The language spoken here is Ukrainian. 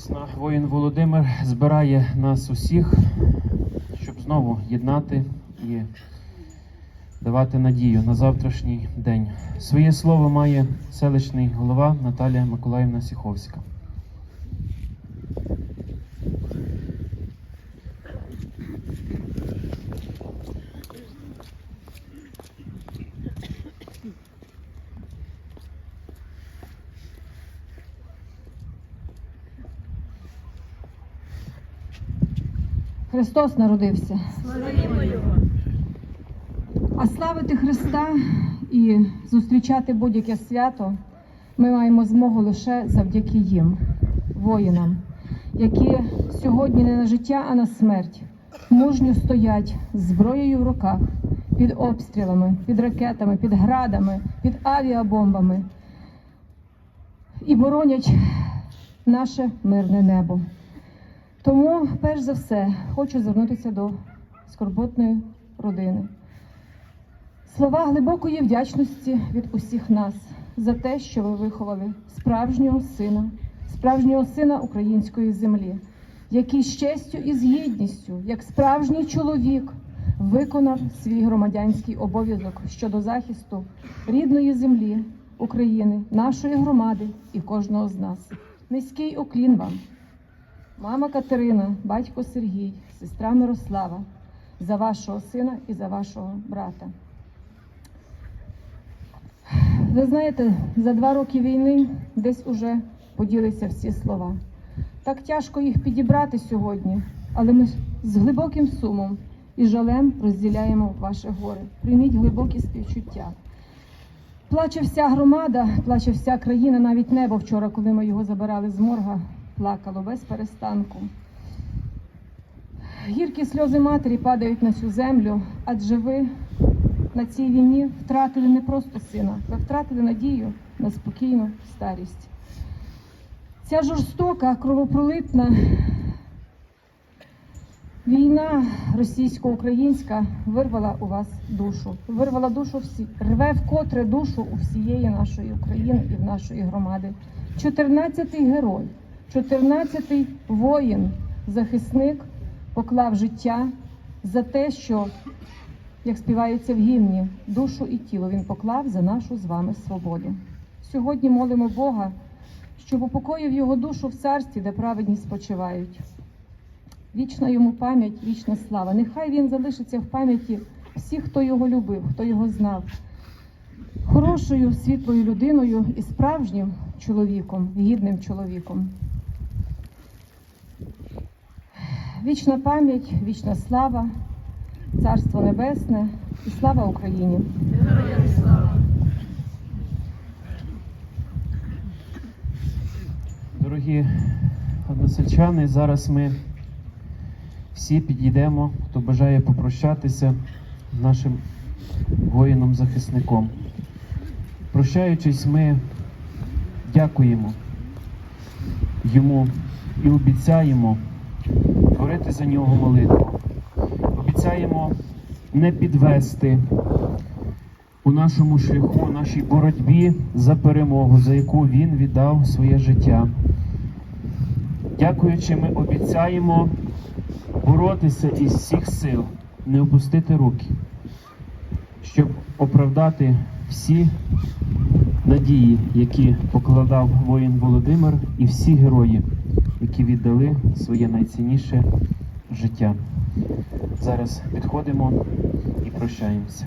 Дійсно, воїн Володимир збирає нас усіх, щоб знову єднати і давати надію на завтрашній день. Своє слово має селищний голова Наталія Миколаївна Сіховська. Христос народився. А славити Христа і зустрічати будь-яке свято ми маємо змогу лише завдяки їм, воїнам, які сьогодні не на життя, а на смерть мужньо стоять з зброєю в руках під обстрілами, під ракетами, під градами, під авіабомбами і боронять наше мирне небо. Тому, перш за все, хочу звернутися до скорботної родини. Слова глибокої вдячності від усіх нас за те, що ви виховали справжнього сина, справжнього сина української землі, який з честю і з гідністю, як справжній чоловік, виконав свій громадянський обов'язок щодо захисту рідної землі України, нашої громади і кожного з нас. Низький уклін вам. Мама Катерина, батько Сергій, сестра Мирослава, за вашого сина і за вашого брата. Ви знаєте, за два роки війни десь уже поділися всі слова. Так тяжко їх підібрати сьогодні, але ми з глибоким сумом і жалем розділяємо ваше горе. Прийміть глибокі співчуття. Плаче вся громада, плаче вся країна, навіть небо вчора, коли ми його забирали з морга, плакало без перестанку. Гіркі сльози матері падають на цю землю, адже ви на цій війні втратили не просто сина, ви втратили надію на спокійну старість. Ця жорстока, кровопролитна війна російсько-українська вирвала у вас душу, вирвала душу всі, рве вкотре душу у всієї нашої України і в нашої громади. 14-й герой, 14-й воїн, захисник поклав життя за те, що, як співається в гімні, душу і тіло він поклав за нашу з вами свободу. Сьогодні молимо Бога, щоб упокоїв його душу в царстві, де праведні спочивають. Вічна йому пам'ять, вічна слава. Нехай він залишиться в пам'яті всіх, хто його любив, хто його знав. Хорошою, світлою людиною і справжнім чоловіком, гідним чоловіком. Вічна пам'ять, вічна слава, царство небесне і слава Україні. Дорогі односельчани, зараз ми всі підійдемо, хто бажає попрощатися нашим воїном-захисником. Прощаючись, ми дякуємо йому і обіцяємо творити за нього молитву. Обіцяємо не підвести у нашому шляху, нашій боротьбі за перемогу, за яку він віддав своє життя. Дякуючи, ми обіцяємо боротися із всіх сил, не опустити руки, щоб оправдати всі надії, які покладав воїн Володимир, і всі герої, які віддали своє найцінніше життя. Зараз підходимо і прощаємося.